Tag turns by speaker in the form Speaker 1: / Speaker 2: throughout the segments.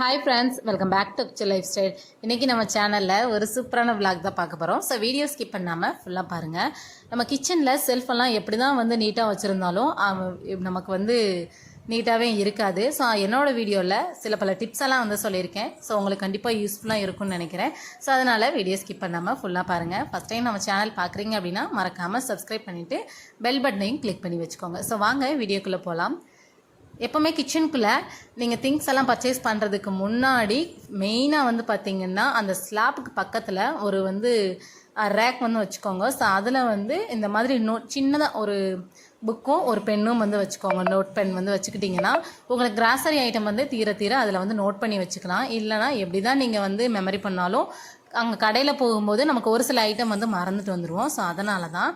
Speaker 1: Hi friends welcome back to Picture Lifestyle இன்றைக்கி நம்ம சேனலில் ஒரு சூப்பரான விளாக் தான் பார்க்க போகிறோம் ஸோ வீடியோ ஸ்கிப் பண்ணாமல் ஃபுல்லாக பாருங்கள் நம்ம கிச்சனில் செல்ஃபெல்லாம் எப்படி தான் வந்து நீட்டாக வச்சுருந்தாலும் நமக்கு வந்து நீட்டாகவே இருக்காது. ஸோ என்னோடய வீடியோவில் சில பல டிப்ஸ் எல்லாம் வந்து சொல்லியிருக்கேன். ஸோ உங்களுக்கு கண்டிப்பாக யூஸ்ஃபுல்லாக இருக்கும்னு நினைக்கிறேன். ஸோ அதனால் வீடியோ ஸ்கிப் பண்ணாமல் ஃபுல்லாக பாருங்கள் ஃபஸ்ட் டைம் நம்ம சேனல் பார்க்குறீங்க அப்படின்னா மறக்காமல் சப்ஸ்கிரைப் பண்ணிவிட்டு பெல் பட்டனையும் கிளிக் பண்ணி வச்சுக்கோங்க. ஸோ வாங்க வீடியோக்குள்ளே போகலாம் எப்போவுமே கிச்சனுக்குள்ளே நீங்கள் திங்ஸ் எல்லாம் பர்ச்சேஸ் பண்ணுறதுக்கு முன்னாடி மெயினாக வந்து பார்த்தீங்கன்னா அந்த ஸ்லாப்புக்கு பக்கத்தில் ஒரு வந்து ரேக் வந்து வச்சுக்கோங்க. ஸோ அதில் வந்து இந்த மாதிரி நோட் சின்னதாக ஒரு புக்கும் ஒரு பென்னும் வந்து வச்சுக்கோங்க. நோட் பென் வந்து வச்சுக்கிட்டிங்கன்னா உங்களுக்கு கிராசரி ஐட்டம் வந்து தீர தீர அதில் வந்து நோட் பண்ணி வச்சுக்கலாம். இல்லைனா எப்படி தான் நீங்கள் வந்து மெமரி பண்ணாலும் அங்கே கடையில் போகும்போது நமக்கு ஒரு சில ஐட்டம் வந்து மறந்துட்டு வந்துடுவோம் ஸோ அதனால தான்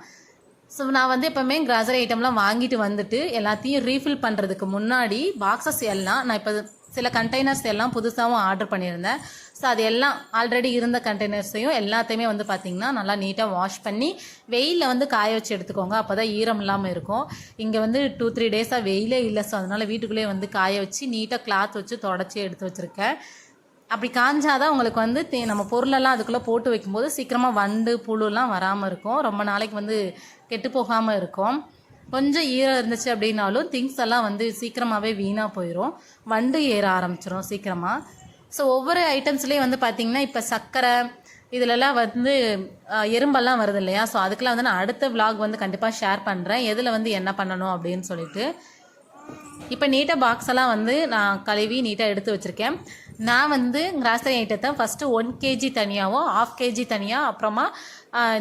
Speaker 1: ஸோ நான் வந்து எப்போவுமே கிராசரி ஐட்டம்லாம் வாங்கிட்டு வந்துட்டு எல்லாத்தையும் ரீஃபில் பண்ணுறதுக்கு முன்னாடி பாக்ஸஸ் எல்லாம் நான் இப்போ சில கண்டெய்னர்ஸ் எல்லாம் புதுசாகவும் ஆர்டர் பண்ணியிருந்தேன். ஸோ அது எல்லாம் ஆல்ரெடி இருந்த கண்டெய்னர்ஸையும் எல்லாத்தையுமே வந்து பார்த்திங்கன்னா நல்லா நீட்டாக வாஷ் பண்ணி வெயிலில் வந்து காய வச்சு எடுத்துக்கோங்க. அப்போ தான் ஈரம் இல்லாமல் இருக்கும். இங்கே வந்து டூ த்ரீ டேஸாக வெயிலே இல்லை. ஸோ அதனால் வீட்டுக்குள்ளேயே வந்து காய வச்சு நீட்டாக கிளாத் வச்சு தொடச்சி எடுத்து வச்சுருக்கேன். அப்படி காஞ்சாதான் உங்களுக்கு வந்து தே- நம்ம பொருளெல்லாம் அதுக்குள்ளே போட்டு வைக்கும்போது சீக்கிரமாக வண்டு புழுலாம் வராமல் இருக்கும். ரொம்ப நாளைக்கு வந்து கெட்டு போகாமல் இருக்கும். கொஞ்சம் ஈரம் இருந்துச்சு அப்படின்னாலும் திங்ஸ் எல்லாம் வந்து சீக்கிரமாகவே வீணாக போயிடும் வண்டு ஏற ஆரம்பிச்சிரும் சீக்கிரமாக ஸோ ஒவ்வொரு ஐட்டம்ஸ்லேயும் வந்து பார்த்திங்கன்னா இப்போ சர்க்கரை இதிலெல்லாம் வந்து எறும்பெல்லாம் வருது இல்லையா? ஸோ அதுக்கெலாம் வந்து நான் அடுத்த விலாக் வந்து கண்டிப்பாக ஷேர் பண்ணுறேன் எதில் வந்து என்ன பண்ணணும் அப்படின்னு சொல்லிட்டு. இப்போ நீட்டாக பாக்ஸ் எல்லாம் வந்து நான் கழுவி நீட்டாக எடுத்து வச்சுருக்கேன். நான் வந்து கிராசரி ஐட்டத்தை ஃபஸ்ட்டு ஒன் கேஜி தனியாகவும் ஆஃப் கேஜி தனியாக அப்புறமா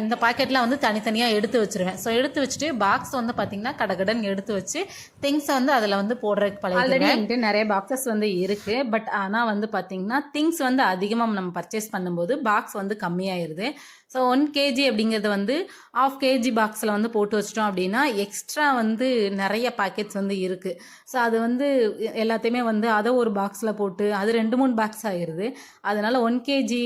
Speaker 1: இந்த பாக்கெட்லாம் வந்து தனித்தனியாக எடுத்து வச்சுருவேன். ஸோ எடுத்து வச்சுட்டு பாக்ஸ் வந்து பார்த்திங்கன்னா கடகடன் எடுத்து வச்சு திங்ஸை வந்து அதில் வந்து போடுறதுக்கு பழகிடுவேன் என்கிட்ட நிறைய பாக்ஸஸ் வந்து இருக்குது பட் ஆனால் வந்து பார்த்திங்கன்னா திங்ஸ் வந்து அதிகமாக நம்ம பர்ச்சேஸ் பண்ணும்போது பாக்ஸ் வந்து கம்மியாயிருது. ஸோ ஒன் கேஜி அப்படிங்கிறது வந்து ஆஃப் கேஜி பாக்ஸில் வந்து போட்டு வச்சிட்டோம் அப்படின்னா எக்ஸ்ட்ரா வந்து நிறைய பாக்கெட்ஸ் வந்து இருக்குது ஸோ அது வந்து எல்லாத்தையுமே வந்து அதை ஒரு பாக்ஸில் போட்டு அது ரெண்டு மூணு பாக்ஸ் ஆயிடுது அதனால் ஒன் கேஜி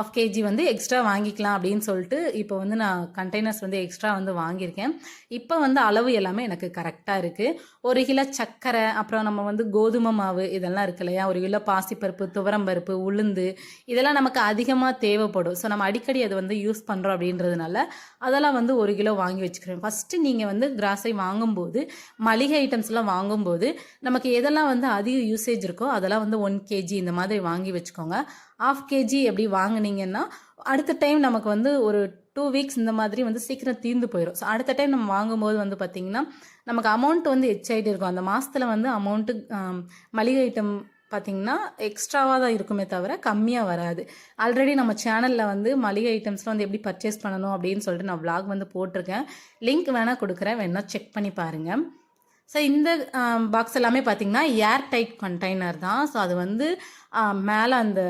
Speaker 1: ஆஃப் கேஜி வந்து எக்ஸ்ட்ரா வாங்கிக்கலாம் அப்படின்னு சொல்லிட்டு இப்போ வந்து நான் கண்டெய்னர்ஸ் வந்து எக்ஸ்ட்ரா வந்து வாங்கியிருக்கேன். இப்போ வந்து அளவு எல்லாமே எனக்கு கரெக்டாக இருக்குது ஒரு கிலோ சர்க்கரை அப்புறம் நம்ம வந்து கோதுமை மாவு இதெல்லாம் இருக்கு இல்லையா? ஒரு கிலோ பாசிப்பருப்பு துவரம்பருப்பு உளுந்து இதெல்லாம் நமக்கு அதிகமாக தேவைப்படும். ஸோ நம்ம அடிக்கடி அதை வந்து யூஸ் பண்ணுறோம் அப்படின்றதுனால அதெல்லாம் வந்து ஒரு கிலோ வாங்கி வச்சுக்கிறேன். ஃபஸ்ட்டு நீங்கள் வந்து கிராஸை வாங்கும்போது மளிகை ஐட்டம்ஸ்லாம் வாங்கும்போது நமக்கு எதெல்லாம் வந்து அதிக யூசேஜ் இருக்கோ அதெல்லாம் வந்து ஒன் கேஜி இந்த மாதிரி வாங்கி வச்சுக்கோங்க. ஆஃப் கேஜி எப்படி வாங்குனீங்கன்னா அடுத்த டைம் நமக்கு வந்து ஒரு டூ வீக்ஸ் இந்த மாதிரி வந்து சீக்கிரம் தீர்ந்து போயிடும் ஸோ அடுத்த டைம் நம்ம வாங்கும்போது வந்து பார்த்திங்கன்னா நமக்கு அமௌண்ட் வந்து எச்சாயிட்டு இருக்கும். அந்த மாதத்தில் வந்து அமௌண்ட்டு மளிகை ஐட்டம் பார்த்திங்கன்னா எக்ஸ்ட்ராவாக தான் இருக்குமே தவிர கம்மியாக வராது. ஆல்ரெடி நம்ம சேனலில் வந்து மளிகை ஐட்டம்ஸ்லாம் வந்து எப்படி பர்ச்சேஸ் பண்ணணும் அப்படின்னு சொல்லிட்டு நான் விளாக் வந்து போட்டிருக்கேன். லிங்க் வேணால் கொடுக்குறேன். வேணால் செக் பண்ணி பாருங்கள் ஸோ இந்த பாக்ஸ் எல்லாமே பார்த்தீங்கன்னா ஏர் டைட் கண்டெய்னர் தான். ஸோ அது வந்து மேலே அந்த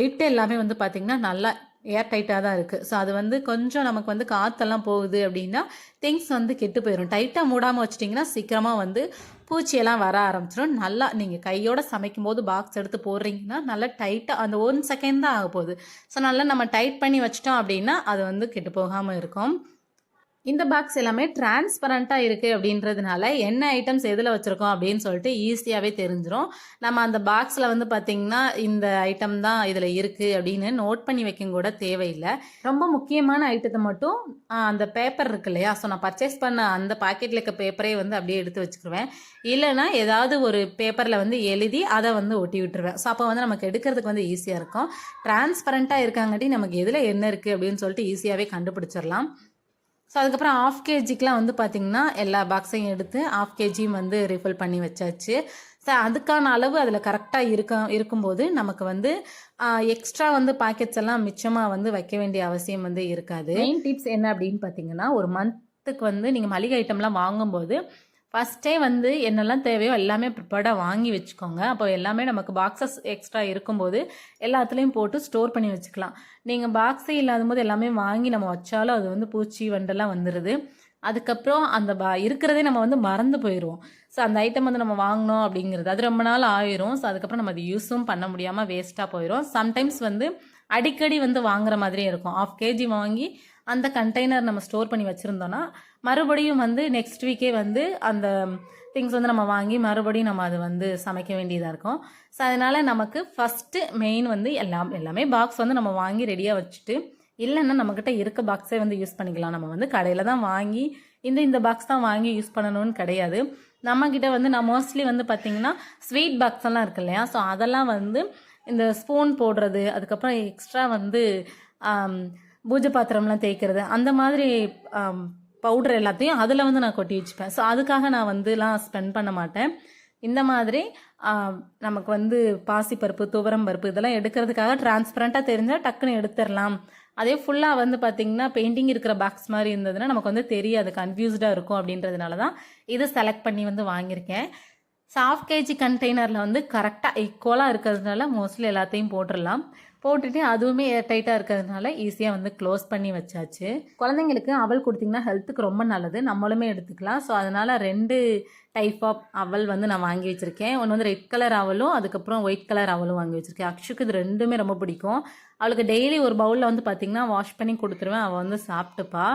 Speaker 1: லிட் எல்லாமே வந்து பார்த்திங்கன்னா நல்லா ஏர் டைட்டாக தான் இருக்குது ஸோ அது வந்து கொஞ்சம் நமக்கு வந்து காற்றெல்லாம் போகுது அப்படின்னா திங்ஸ் வந்து கெட்டு போயிடும் டைட்டாக மூடாமல் வச்சிட்டிங்கன்னா சீக்கிரமாக வந்து பூச்சியெல்லாம் வர ஆரம்பிச்சிடும் நல்லா நீங்கள் கையோட சமைக்கும் போது பாக்ஸ் எடுத்து போடுறீங்கன்னா நல்லா டைட்டாக அந்த ஒன் செகண்ட் தான் ஆக போகுது. ஸோ நல்லா நம்ம டைட் பண்ணி வச்சிட்டோம் அப்படின்னா அது வந்து கெட்டு போகாமல் இருக்கும். இந்த பாக்ஸ் எல்லாமே டிரான்ஸ்பரண்ட்டாக இருக்குது அப்படின்றதுனால என்ன ஐட்டம்ஸ் எதில் வச்சுருக்கோம் அப்படின்னு சொல்லிட்டு ஈஸியாகவே தெரிஞ்சிடும் நம்ம அந்த பாக்ஸில் வந்து பார்த்திங்கன்னா இந்த ஐட்டம் தான் இதில் இருக்குது அப்படின்னு நோட் பண்ணி வைக்கும் கூட தேவையில்லை. ரொம்ப முக்கியமான ஐட்டத்தை மட்டும் அந்த பேப்பர் இருக்கு இல்லையா? ஸோ நான் பர்ச்சேஸ் பண்ண அந்த பாக்கெட்டில் இருக்க பேப்பரே வந்து அப்படியே எடுத்து வச்சுக்கிருவேன். இல்லைன்னா ஏதாவது ஒரு பேப்பரில் வந்து எழுதி அதை வந்து ஒட்டி விட்டுருவேன். ஸோ அப்போ வந்து நமக்கு எடுக்கிறதுக்கு வந்து ஈஸியாக இருக்கும். டிரான்ஸ்பரண்ட்டாக இருக்காங்காட்டி நமக்கு எதில் என்ன இருக்குது அப்படின்னு சொல்லிட்டு ஈஸியாகவே கண்டுபிடிச்சிடலாம் ஸோ அதுக்கப்புறம் ஆஃப் கேஜிக்கெலாம் வந்து பார்த்திங்கன்னா எல்லா பாக்ஸையும் எடுத்து ஆஃப் கேஜியும் வந்து ரிஃபில் பண்ணி வச்சாச்சு. ஸோ அதுக்கான அளவு அதில் கரெக்டாக இருக்க இருக்கும்போது நமக்கு வந்து எக்ஸ்ட்ரா வந்து பாக்கெட்ஸ் எல்லாம் மிச்சமாக வந்து வைக்க வேண்டிய அவசியம் வந்து இருக்காது. மெயின் டிப்ஸ் என்ன அப்படின்னு பார்த்தீங்கன்னா ஒரு மந்த்துக்கு வந்து நீங்கள் மளிகை ஐட்டம்லாம் வாங்கும்போது ஃபஸ்ட்டே வந்து என்னெல்லாம் தேவையோ எல்லாமே ப்ரிப்பேர்டாக வாங்கி வச்சுக்கோங்க. அப்போ எல்லாமே நமக்கு பாக்ஸஸ் எக்ஸ்ட்ரா இருக்கும்போது எல்லாத்துலேயும் போட்டு ஸ்டோர் பண்ணி வச்சுக்கலாம். நீங்கள் பாக்ஸே இல்லாத போது எல்லாமே வாங்கி நம்ம வச்சாலும் அது வந்து பூச்சி வண்டெல்லாம் வந்துடுது அதுக்கப்புறம் அந்த பா இருக்கிறதே நம்ம வந்து மறந்து போயிடுவோம். ஸோ அந்த ஐட்டம் வந்து நம்ம வாங்கினோம் அப்படிங்கிறது. அது ரொம்ப நாள் ஆயிரும். ஸோ அதுக்கப்புறம் நம்ம அது யூஸும் பண்ண முடியாமல் வேஸ்ட்டாக போயிடும் சம்டைம்ஸ் வந்து அடிக்கடி வந்து வாங்குற மாதிரியே இருக்கும். ஆஃப் கேஜி வாங்கி அந்த கண்டெய்னர் நம்ம ஸ்டோர் பண்ணி வச்சுருந்தோன்னா மறுபடியும் வந்து நெக்ஸ்ட் வீக்கே வந்து அந்த திங்ஸ் வந்து நம்ம வாங்கி மறுபடியும் நம்ம அது வந்து சமைக்க வேண்டியதாக இருக்கும். ஸோ அதனால் நமக்கு ஃபஸ்ட்டு மெயின் வந்து எல்லாம் எல்லாமே பாக்ஸ் வந்து நம்ம வாங்கி ரெடியாக வச்சுட்டு இல்லைன்னா நம்மக்கிட்ட இருக்க பாக்ஸே வந்து யூஸ் பண்ணிக்கலாம். நம்ம வந்து கடையில் தான் வாங்கி இந்த இந்த பாக்ஸ் தான் வாங்கி யூஸ் பண்ணணும்னு கிடையாது. நம்மக்கிட்ட வந்து நான் மோஸ்ட்லி வந்து பார்த்திங்கன்னா ஸ்வீட் பாக்ஸ் எல்லாம் இருக்கு இல்லையா? ஸோ அதெல்லாம் வந்து இந்த ஸ்பூன் போடுறது அதுக்கப்புறம் எக்ஸ்ட்ரா வந்து பூஜை பாத்திரம்லாம் தேய்க்கிறது. அந்த மாதிரி பவுடர் எல்லாத்தையும் அதில் வந்து நான் கொட்டி வச்சுப்பேன். ஸோ அதுக்காக நான் வந்துலாம் ஸ்பெண்ட் பண்ண மாட்டேன். இந்த மாதிரி நமக்கு வந்து பாசிப்பருப்பு துவரம் பருப்பு இதெல்லாம் எடுக்கிறதுக்காக டிரான்ஸ்பரண்ட்டாக தெரிஞ்சால் டக்குன்னு எடுத்துடலாம் அதே ஃபுல்லாக வந்து பார்த்திங்கன்னா பெயிண்டிங் இருக்கிற பாக்ஸ் மாதிரி இருந்ததுன்னா நமக்கு வந்து தெரியாது. கன்ஃபியூஸ்டாக இருக்கும் அப்படின்றதுனால தான் இது செலக்ட் பண்ணி வந்து வாங்கியிருக்கேன். சாஃப்ட் கேஜி கண்டெய்னரில் வந்து கரெக்டாக ஈக்குவலாக இருக்கிறதுனால மோஸ்ட்லி எல்லாத்தையும் போட்டுடலாம். போட்டுட்டு அதுவுமே டைட்டாக இருக்கிறதுனால ஈஸியாக வந்து க்ளோஸ் பண்ணி வச்சாச்சு. குழந்தைங்களுக்கு அவல் கொடுத்தீங்கன்னா ஹெல்த்துக்கு ரொம்ப நல்லது. நம்மளுமே எடுத்துக்கலாம். ஸோ அதனால் ரெண்டு டைப் ஆஃப் அவல் வந்து நான் வாங்கி வச்சுருக்கேன். ஒன்று வந்து ரெட் கலர் அவலும் அதுக்கப்புறம் ஒயிட் கலர் அவலும் வாங்கி வச்சுருக்கேன். அக்ஷுக்கு இது ரெண்டுமே ரொம்ப பிடிக்கும். அவளுக்கு டெய்லி ஒரு பவுலில் வந்து பார்த்திங்கன்னா வாஷ் பண்ணி கொடுத்துருவேன். அவள் வந்து சாப்பிட்டுப்பா.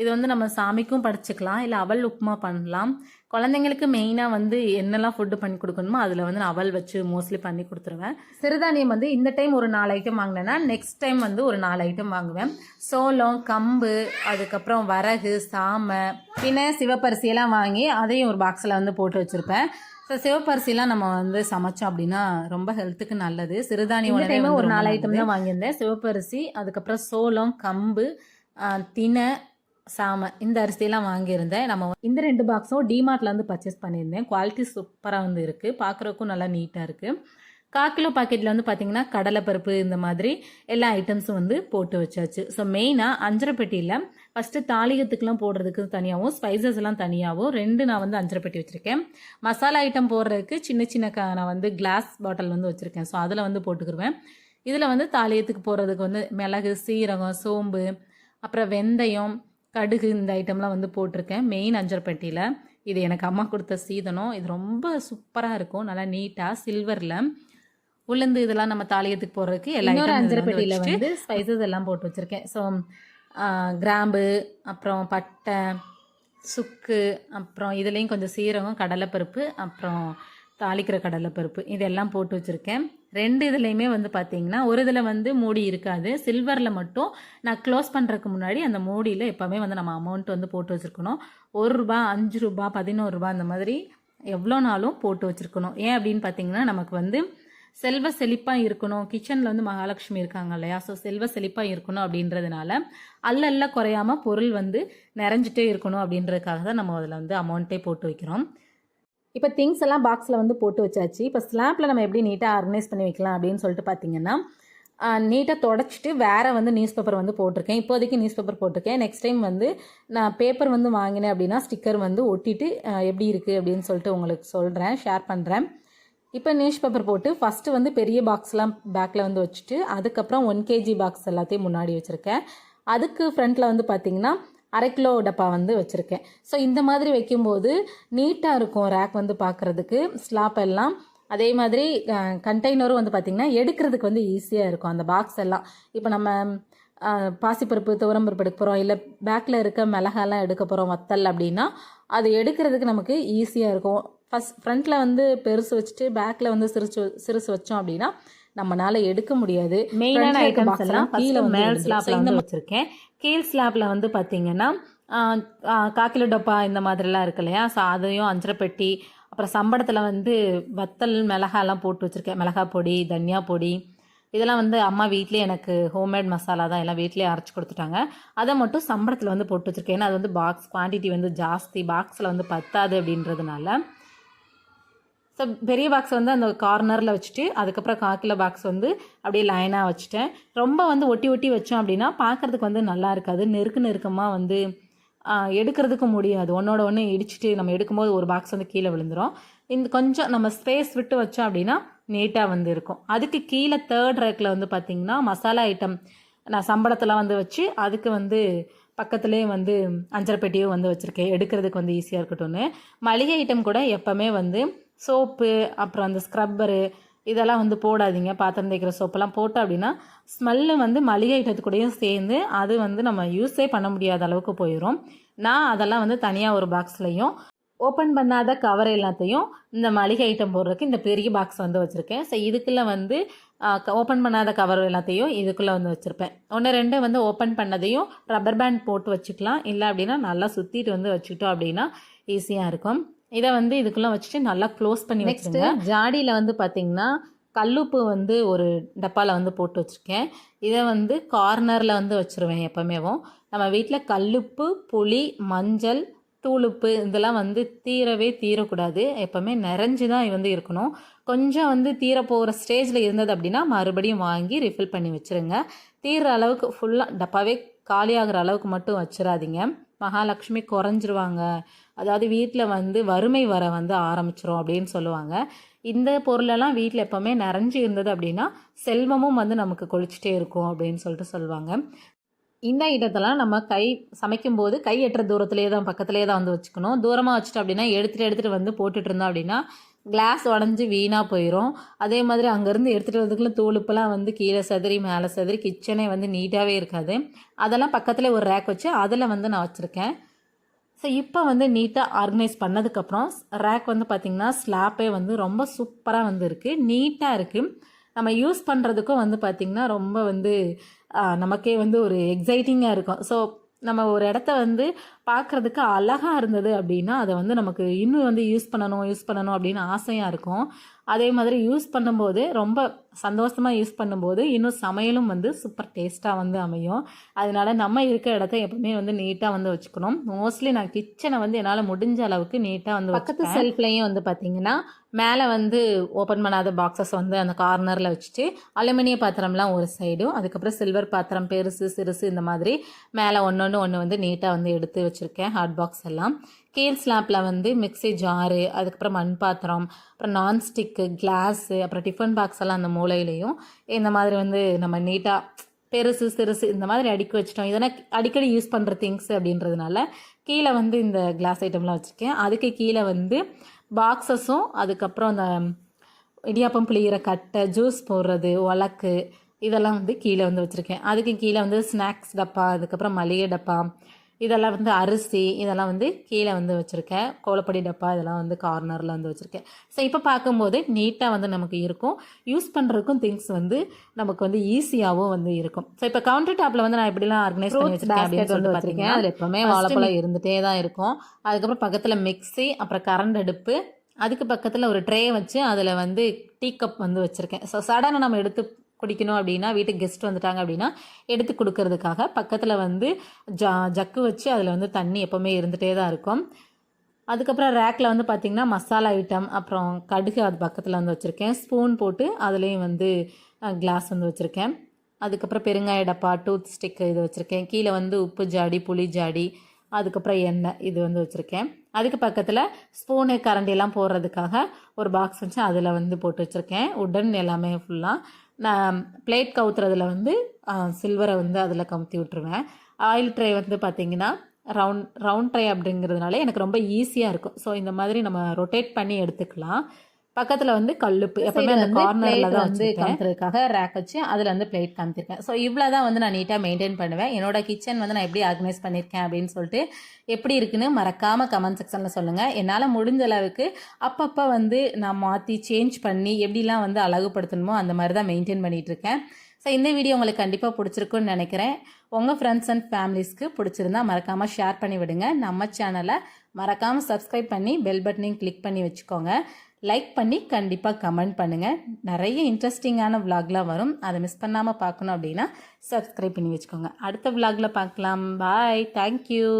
Speaker 1: இது வந்து நம்ம சாமிக்கும் படைச்சிக்கலாம். இல்லை அவல் உப்புமா பண்ணலாம். குழந்தைங்களுக்கு மெயினாக வந்து என்னெல்லாம் ஃபுட்டு பண்ணி கொடுக்கணுமோ அதில் வந்து நான் அவல் வச்சு மோஸ்ட்லி பண்ணி கொடுத்துருவேன். சிறுதானியம் வந்து இந்த டைம் ஒரு நாலு ஐட்டம் வாங்கினேன்னா நெக்ஸ்ட் டைம் வந்து ஒரு நாலு ஐட்டம் வாங்குவேன். சோளம் கம்பு அதுக்கப்புறம் வரகு சாமை பின்ன சிவப்பரிசி எல்லாம் வாங்கி அதையும் ஒரு பாக்ஸில் வந்து போட்டு வச்சுருப்பேன். ஸோ சிவப்பரிசிலாம் நம்ம வந்து சமைச்சோம் அப்படின்னா ரொம்ப ஹெல்த்துக்கு நல்லது. சிறுதானியம் உணவே
Speaker 2: ஒரு நாலு item தான்
Speaker 1: வாங்கியிருந்தேன். சிவப்பரிசி அதுக்கப்புறம் சோளம் கம்பு தினை சாமை இந்த அரிசியெல்லாம் வாங்கியிருந்தேன். நம்ம இந்த ரெண்டு பாக்ஸும் டிமார்ட்லேருந்து வந்து பர்ச்சேஸ் பண்ணியிருந்தேன். குவாலிட்டி சூப்பராக வந்து இருக்குது பார்க்குறதுக்கும் நல்லா நீட்டாக இருக்குது காக்கிலோ பாக்கெட்டில் வந்து பார்த்திங்கன்னா கடலைப்பருப்பு இந்த மாதிரி எல்லா ஐட்டம்ஸும் வந்து போட்டு வச்சாச்சு. ஸோ மெயினாக அஞ்சரை பெட்டியில் ஃபஸ்ட்டு தாளிகத்துக்குலாம் போடுறதுக்கு தனியாகவும் ஸ்பைசஸ் எல்லாம் தனியாகவும் ரெண்டு நான் வந்து அஞ்சரை பெட்டி வச்சுருக்கேன். மசாலா ஐட்டம் போடுறதுக்கு சின்ன சின்ன க நான் வந்து கிளாஸ் பாட்டில் வந்து வச்சுருக்கேன். ஸோ அதில் வந்து போட்டுக்கிருவேன். இதில் வந்து தாளியத்துக்கு போடுறதுக்கு வந்து மிளகு சீரகம் சோம்பு அப்புறம் வெந்தயம் கடுகு இந்த ஐட்டம்லாம் வந்து போட்டிருக்கேன். மெயின் அஞ்சரை பெட்டியில் இது எனக்கு அம்மா கொடுத்த சீதனம். இது ரொம்ப சூப்பராக இருக்கும். நல்லா நீட்டாக சில்வரில் உளுந்து இதெல்லாம் நம்ம தாளியத்துக்கு போடுறதுக்கு எல்லா
Speaker 2: இன்னொரு
Speaker 1: item
Speaker 2: அஞ்சரை
Speaker 1: இதுல வந்து
Speaker 2: பெட்டியில
Speaker 1: வச்சுட்டு
Speaker 2: வந்து
Speaker 1: ஸ்பைசஸ் எல்லாம் போட்டு வச்சுருக்கேன். ஸோ கிராம்பு அப்புறம் பட்டை சுக்கு அப்புறம் இதுலேயும் கொஞ்சம் சீரகம் கடலைப்பருப்பு அப்புறம் தாளிக்கிற கடலைப்பருப்பு. இதெல்லாம் போட்டு வச்சுருக்கேன். ரெண்டு இதுலேயுமே வந்து பார்த்தீங்கன்னா ஒரு இதில் வந்து மூடி இருக்காது. சில்வரில் மட்டும் நான் க்ளோஸ் பண்ணுறதுக்கு முன்னாடி அந்த மூடியில் எப்போவுமே வந்து நம்ம அமௌண்ட் வந்து போட்டு வச்சுருக்கணும். ஒரு ரூபா அஞ்சு ரூபா பதினோரு ரூபா அந்த மாதிரி எவ்வளோ நாளும் போட்டு வச்சுருக்கணும். ஏன் அப்படின்னு பார்த்தீங்கன்னா நமக்கு வந்து செல்வ செழிப்பாக இருக்கணும். கிச்சனில் வந்து மகாலட்சுமி இருக்காங்க இல்லையா? ஸோ செல்வ செழிப்பாக இருக்கணும் அப்படின்றதுனால அல்லல்ல குறையாம பொருள் வந்து நிறைஞ்சிட்டே இருக்கணும் அப்படின்றதுக்காக தான் நம்ம அதில் வந்து அமௌண்ட்டே போட்டு வைக்கிறோம். இப்போ திங்ஸ் எல்லாம் பாக்ஸில் வந்து போட்டு வச்சாச்சு. இப்போ ஸ்லாப்பில் நம்ம எப்படி நீட்டாக ஆர்கனைஸ் பண்ணி வைக்கலாம் அப்படின்னு சொல்லிட்டு பார்த்தீங்கன்னா நீட்டாக தொடச்சிட்டு வேறு வந்து நியூஸ் பேப்பர் வந்து போட்டிருக்கேன். இப்போதைக்கு நியூஸ் பேப்பர் போட்டிருக்கேன். நெக்ஸ்ட் டைம் வந்து நான் பேப்பர் வந்து வாங்கினேன் அப்படின்னா ஸ்டிக்கர் வந்து ஒட்டிட்டு எப்படி இருக்குது அப்படின்னு சொல்லிட்டு உங்களுக்கு சொல்கிறேன் ஷேர் பண்ணுறேன் இப்போ நியூஸ் பேப்பர் போட்டு ஃபஸ்ட்டு வந்து பெரிய பாக்ஸ்லாம் பேக்கில் வந்து வச்சுட்டு அதுக்கப்புறம் ஒன் கேஜி பாக்ஸ் எல்லாத்தையும் முன்னாடி வச்சுருக்கேன். அதுக்கு ஃப்ரண்ட்டில் வந்து பார்த்திங்கன்னா அரை கிலோ டப்பா வந்து வச்சுருக்கேன். ஸோ இந்த மாதிரி வைக்கும்போது நீட்டாக இருக்கும் ரேக் வந்து பார்க்குறதுக்கு ஸ்லாப் எல்லாம். அதே மாதிரி கண்டெய்னரும் வந்து பார்த்திங்கன்னா எடுக்கிறதுக்கு வந்து ஈஸியாக இருக்கும். அந்த பாக்ஸ் எல்லாம். இப்போ நம்ம பாசிப்பருப்பு பாசிப்பருப்பு துவரம்பருப்பு எடுக்க போகிறோம் இல்லை பேக்கில் இருக்க மிளகாலாம் எடுக்க போகிறோம் வத்தல் அப்படின்னா அது எடுக்கிறதுக்கு நமக்கு ஈஸியாக இருக்கும். ஃபஸ்ட் ஃப்ரண்ட்டில் வந்து பெருசு வச்சுட்டு பேக்கில் வந்து சிரிச்சு சிறுசு வச்சோம் அப்படின்னா நம்மளால எடுக்க முடியாது.
Speaker 2: மெயினான ஐட்டம்ஸ் எல்லாம்
Speaker 1: கீழே
Speaker 2: மேல். ஸ்லாப்ல வந்து
Speaker 1: வச்சிருக்கேன். கீழ் ஸ்லாப்ல வந்து பார்த்தீங்கன்னா காக்கிலோ டப்பா இந்த மாதிரிலாம் இருக்கு இல்லையா? ஸோ அதையும் அஞ்சரை பெட்டி அப்புறம் சம்படத்தில் வந்து வத்தல் மிளகாலாம் போட்டு வச்சுருக்கேன். மிளகா பொடி தனியா பொடி. இதெல்லாம் வந்து அம்மா வீட்லேயே எனக்கு ஹோம்மேட் மசாலா தான். எல்லாம் வீட்லேயே அரைச்சி கொடுத்துட்டாங்க. அதை மட்டும் சம்பளத்தில் வந்து போட்டு வச்சுருக்கேன். ஏன்னா அது வந்து பாக்ஸ் குவான்டிட்டி வந்து ஜாஸ்தி. பாக்ஸில் வந்து பத்தாது அப்படின்றதுனால. ஸோ பெரிய பாக்ஸ் வந்து அந்த கார்னரில் வச்சுட்டு அதுக்கப்புறம் காக்கில் பாக்ஸ் வந்து அப்படியே லைனாக வச்சுட்டேன். ரொம்ப வந்து ஒட்டி ஒட்டி வச்சோம் அப்படின்னா பார்க்கறதுக்கு வந்து நல்லா இருக்காது. நெருக்க நெருக்கமாக வந்து எடுக்கிறதுக்கு முடியாது. ஒன்றோட ஒன்று இடிச்சிட்டு நம்ம எடுக்கும்போது ஒரு பாக்ஸ் வந்து கீழே விழுந்துரும். இந்த கொஞ்சம் நம்ம ஸ்பேஸ் விட்டு வச்சோம் அப்படின்னா நீட்டாக வந்து இருக்கும். அதுக்கு கீழே தேர்ட் ரேக்கில் வந்து பார்த்திங்கன்னா மசாலா ஐட்டம் நான் சம்பளத்தெல்லாம் வந்து வச்சு அதுக்கு வந்து பக்கத்துலேயே வந்து அஞ்சரை பெட்டியும் வந்து வச்சுருக்கேன். எடுக்கிறதுக்கு வந்து ஈஸியாக இருக்கட்டும்னு. மளிகை ஐட்டம் கூட எப்போவுமே வந்து சோப்பு அப்புறம் அந்த ஸ்க்ரப்பரு இதெல்லாம் வந்து போடாதீங்க. பாத்திரம் தேய்க்கிற சோப்பெல்லாம் போட்டோம் அப்படின்னா ஸ்மெல்லு வந்து மளிகை ஐட்டத்துக்கூடயும் சேர்ந்து அது வந்து நம்ம யூஸே பண்ண முடியாத அளவுக்கு போயிடும் நான் அதெல்லாம் வந்து தனியாக ஒரு பாக்ஸ்லையும் ஓப்பன் பண்ணாத கவர் எல்லாத்தையும் இந்த மளிகை ஐட்டம் போடுறதுக்கு இந்த பெரிய பாக்ஸ் வந்து வச்சுருக்கேன். ஸோ இதுக்குள்ளே வந்து ஓப்பன் பண்ணாத கவர் எல்லாத்தையும் இதுக்குள்ளே வந்து வச்சுருப்பேன். ஒன்று ரெண்டு வந்து ஓப்பன் பண்ணதையும் ரப்பர் பேண்ட் போட்டு வச்சுக்கலாம். இல்லை அப்படின்னா நல்லா சுற்றிட்டு வந்து வச்சுக்கிட்டோம் அப்படின்னா ஈஸியாக இருக்கும். இதை வந்து இதுக்குள்ளே வச்சுட்டு நல்லா க்ளோஸ் பண்ணி வச்சுருங்க. ஜாடியில் வந்து பார்த்திங்கன்னா கல்லுப்பு வந்து ஒரு டப்பாவில் வந்து போட்டு வச்சுருக்கேன். இதை வந்து கார்னரில் வந்து வச்சுருவேன் எப்போமேவும் நம்ம வீட்டில் கல்லுப்பு புளி மஞ்சள் தூளுப்பு இதெல்லாம் வந்து தீரவே தீரக்கூடாது. எப்போவுமே நிறைஞ்சு தான் வந்து இருக்கணும். கொஞ்சம் வந்து தீர போகிற ஸ்டேஜில் இருந்தது அப்படின்னா மறுபடியும் வாங்கி ரிஃபில் பண்ணி வச்சுருங்க. தீர்ற அளவுக்கு ஃபுல்லாக டப்பாவே காலியாகிற அளவுக்கு மட்டும் வச்சிடாதீங்க மகாலட்சுமி குறைஞ்சிருவாங்க. அதாவது வீட்டில் வந்து வறுமை வர வந்து ஆரம்பிச்சிரும் அப்படின்னு சொல்லுவாங்க. இந்த பொருளெல்லாம் வீட்டில் எப்போவுமே நிறைஞ்சு இருந்தது அப்படின்னா செல்வமும் வந்து நமக்கு கொளிச்சிட்டே இருக்கும் அப்படின்னு சொல்லிட்டு சொல்லுவாங்க. இந்த ஐட்டத்தெல்லாம் நம்ம கை சமைக்கும்போது கை எட்டுற தூரத்துலேயே தான் பக்கத்துலேயே தான் வந்து வச்சுக்கணும். தூரமாக வச்சுட்டோம் அப்படின்னா எடுத்துகிட்டு எடுத்துகிட்டு வந்து போட்டுட்டு இருந்தோம் அப்படின்னா கிளாஸ் உடஞ்சி வீணாக போயிடும் அதே மாதிரி அங்கேருந்து எடுத்துகிட்டு வரதுக்குள்ள தூளுப்பெல்லாம் வந்து கீழே செதறி மேலே செதறி கிச்சனே வந்து நீட்டாகவே இருக்காது. அதெல்லாம் பக்கத்தில் ஒரு ரேக் வச்சு அதில் வந்து நான் வச்சுருக்கேன். ஸோ இப்போ வந்து நீட்டாக ஆர்கனைஸ் பண்ணதுக்கப்புறம் ரேக் வந்து பார்த்திங்கன்னா ஸ்லாப்பே வந்து ரொம்ப சூப்பராக வந்து இருக்குது நீட்டாக இருக்குது நம்ம யூஸ் பண்ணுறதுக்கும் வந்து பார்த்திங்கன்னா ரொம்ப வந்து நமக்கே வந்து ஒரு எக்ஸைட்டிங்காக இருக்கும். ஸோ நம்ம ஒரு இடத்த வந்து பார்க்குறதுக்கு அழகாக இருந்தது அப்படின்னா அதை வந்து நமக்கு இன்னும் வந்து யூஸ் பண்ணணும் யூஸ் பண்ணணும் அப்படின்னு ஆசையாக இருக்கும். அதே மாதிரி யூஸ் பண்ணும்போது ரொம்ப சந்தோஷமாக யூஸ் பண்ணும்போது இன்னும் சமையலும் வந்து சூப்பர் டேஸ்ட்டாக வந்து அமையும். அதனால நம்ம இருக்க இடத்த எப்பவுமே வந்து நீட்டாக வந்து வச்சுக்கணும். மோஸ்ட்லி நான் கிச்சனை வந்து என்னால் முடிஞ்ச அளவுக்கு நீட்டாக வந்து பக்கத்து செல்ஃப்லேயும் வந்து பார்த்தீங்கன்னா மேலே வந்து ஓப்பன் பண்ணாத பாக்ஸஸ் வந்து அந்த கார்னரில் வச்சுட்டு அலுமினிய பாத்திரம்லாம் ஒரு சைடும் அதுக்கப்புறம் சில்வர் பாத்திரம் பெருசு சிறுசு இந்த மாதிரி மேலே ஒன்று ஒன்று ஒன்று வந்து நீட்டாக வந்து எடுத்து வச்சுருக்கேன் ஹாட் பாக்ஸ் எல்லாம். கீழ் ஸ்லாப்பில் வந்து மிக்ஸி ஜாரு அதுக்கப்புறம் மண் பாத்திரம் அப்புறம் நான்ஸ்டிக்கு கிளாஸு அப்புறம் டிஃபன் பாக்ஸ் எல்லாம் அந்த மூலையிலையும். இந்த மாதிரி வந்து நம்ம நீட்டாக பெருசு சிறுசு இந்த மாதிரி அடுக்கி வச்சிட்டோம். இதெல்லாம் அடிக்கடி யூஸ் பண்ணுற திங்ஸ் அப்படின்றதுனால கீழே வந்து இந்த கிளாஸ் ஐட்டம்லாம் வச்சுருக்கேன். அதுக்கு கீழே வந்து பாக்ஸஸும் அதுக்கப்புறம் அந்த இடியாப்பம் புளியிற கட்டை ஜூஸ் போடுறது உலக்கு இதெல்லாம் வந்து கீழே வந்து வச்சுருக்கேன். அதுக்கு கீழே வந்து ஸ்நாக்ஸ் டப்பா அதுக்கப்புறம் மளிகை டப்பா இதெல்லாம் வந்து அரிசி இதெல்லாம் வந்து கீழே வந்து வச்சுருக்கேன். கோலப்பொடி டப்பா இதெல்லாம் வந்து கார்னரில் வந்து வச்சுருக்கேன். ஸோ இப்போ பார்க்கும்போது நீட்டாக வந்து நமக்கு இருக்கும். யூஸ் பண்ணுறதுக்கும் திங்ஸ் வந்து நமக்கு வந்து ஈஸியாகவும் வந்து இருக்கும். ஸோ இப்போ கவுண்டர் டாப்பில் வந்து நான் எப்படிலாம் ஆர்கனைஸ் பண்ணி வச்சிருக்கேன் அப்படின்னு சொல்லிட்டு பார்த்தீங்கன்னா அதில் எப்போவுமே வாழைப்பழம் இருந்துகிட்டே தான் இருக்கும். அதுக்கப்புறம் பக்கத்தில் மிக்ஸி அப்புறம் கரண்ட் அடுப்பு. அதுக்கு பக்கத்தில் ஒரு ட்ரே வச்சு அதில் வந்து டீ கப் வந்து வச்சுருக்கேன். ஸோ சடனாக நம்ம எடுத்து குடிக்கணும் அப்படின்னா வீட்டுக்கு கெஸ்ட் வந்துட்டாங்க அப்படின்னா எடுத்து கொடுக்கறதுக்காக பக்கத்தில் வந்து ஜா ஜக்கு வச்சு அதில் வந்து தண்ணி எப்போவுமே இருந்துகிட்டே தான் இருக்கும். அதுக்கப்புறம் ரேக்கில் வந்து பார்த்திங்கன்னா மசாலா ஐட்டம் அப்புறம் கடுகு அது பக்கத்தில் வந்து வச்சுருக்கேன். ஸ்பூன் போட்டு அதுலேயும் வந்து கிளாஸ் வந்து வச்சுருக்கேன். அதுக்கப்புறம் பெருங்காய டப்பா டூத் ஸ்டிக் இது வச்சுருக்கேன். கீழே வந்து உப்பு ஜாடி புளி ஜாடி அதுக்கப்புறம் எண்ணெய் இது வந்து வச்சுருக்கேன். அதுக்கு பக்கத்தில் ஸ்பூனு கரண்டியெல்லாம் போடுறதுக்காக ஒரு பாக்ஸ் வச்சு அதில் வந்து போட்டு வச்சுருக்கேன். உடன் எல்லாமே ஃபுல்லாக நான் பிளேட் கவுத்துறதுல வந்து சில்வரை வந்து அதில் கமுத்தி விட்டுருவேன். ஆயில் ட்ரே வந்து பார்த்திங்கன்னா ரவுண்ட் ரவுண்ட் ட்ரை அப்படிங்கிறதுனால எனக்கு ரொம்ப ஈஸியாக இருக்கும். ஸோ இந்த மாதிரி நம்ம ரொட்டேட் பண்ணி எடுத்துக்கலாம். பக்கத்தில் வந்து கல்லுப்பு. எப்பவுமே அந்த கார்னரில் தான் வந்து காமிக்கிறதுக்காக ரேக் வச்சு அதில் வந்து பிளேட் காமிச்சிருக்கேன் ஸோ இவ்வளோ தான் வந்து நான் நீட்டாக மெயின்டைன் பண்ணுவேன். என்னோட கிச்சன் வந்து நான் எப்படி ஆர்கனைஸ் பண்ணியிருக்கேன் அப்படின்னு சொல்லிட்டு எப்படி இருக்குன்னு மறக்காமல் கமெண்ட் செக்ஷனில் சொல்லுங்கள் என்னால் முடிஞ்ச அளவுக்கு அப்பப்போ வந்து நான் மாற்றி சேஞ்ச் பண்ணி எப்படிலாம் வந்து அழகுபடுத்தணுமோ அந்த மாதிரி தான் மெயின்டைன் பண்ணிகிட்டு இருக்கேன். ஸோ இந்த வீடியோ உங்களுக்கு கண்டிப்பாக பிடிச்சிருக்குன்னு நினைக்கிறேன். உங்கள் ஃப்ரெண்ட்ஸ் அண்ட் ஃபேமிலிஸ்க்கு பிடிச்சிருந்தா மறக்காமல் ஷேர் பண்ணி விடுங்க. நம்ம சேனலை மறக்காமல் சப்ஸ்கிரைப் பண்ணி பெல் பட்டனையும் கிளிக் பண்ணி வச்சுக்கோங்க. லைக் பண்ணி கண்டிப்பாக கமெண்ட் பண்ணுங்கள் நிறைய இன்ட்ரெஸ்டிங்கான விலாக்லாம் வரும். அதை மிஸ் பண்ணாமல் பார்க்கணும் அப்படின்னா சப்ஸ்கிரைப் பண்ணி வச்சுக்கோங்க. அடுத்த விலாகில் பார்க்கலாம். Bye thank you